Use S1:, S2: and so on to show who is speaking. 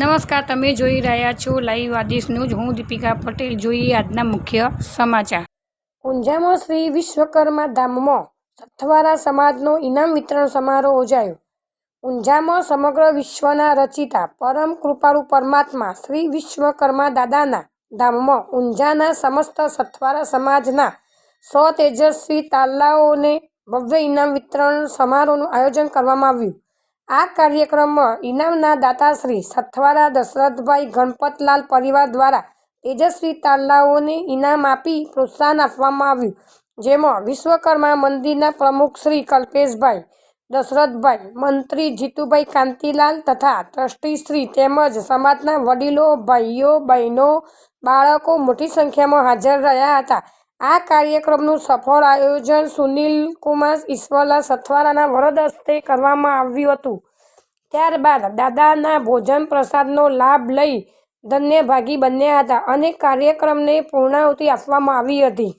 S1: નમસ્કાર, તમે જોઈ રહ્યા છો લાઈવ આદેશ ન્યૂઝ હું દીપિકા પટેલ. જોઈએ આજના મુખ્ય સમાચાર. ઊંઝામાં શ્રી વિશ્વકર્મા ધામમાં સથવારા સમાજનો ઇનામ વિતરણ સમારોહ યોજાયો. ઊંઝામાં સમગ્ર વિશ્વના રચિતા પરમ કૃપાળુ પરમાત્મા શ્રી વિશ્વકર્મા દાદાના ધામમાં ઊંઝાના સમસ્ત સથવારા સમાજના સો તેજસ્વી તાલાઓને ભવ્ય ઇનામ વિતરણ સમારોહનું આયોજન કરવામાં આવ્યું. આ કાર્યક્રમમાં ઇનામના દાતાશ્રી સથવારા દશરથભાઈ ગણપતલાલ પરિવાર દ્વારા તેજસ્વી તાલાઓને ઇનામ આપી પ્રોત્સાહન આપવામાં આવ્યું. જેમાં વિશ્વકર્મા મંદિરના પ્રમુખ શ્રી કલ્પેશભાઈ, દશરથભાઈ, મંત્રી જીતુભાઈ કાંતિલાલ તથા ટ્રસ્ટીશ્રી તેમજ સમાજના વડીલો, ભાઈઓ, બહેનો, બાળકો મોટી સંખ્યામાં હાજર રહ્યા હતા. આ કાર્યક્રમનું સફળ આયોજન સુનિલ કુમાર ઈશ્વરલાલ સથવારાના વરદ હસ્તે કરવામાં આવ્યું હતું. ત્યારબાદ દાદાના ભોજન પ્રસાદનો લાભ લઈ ધન્યભાગી બન્યા હતા અને કાર્યક્રમને પૂર્ણાહુતિ આપવામાં આવી હતી.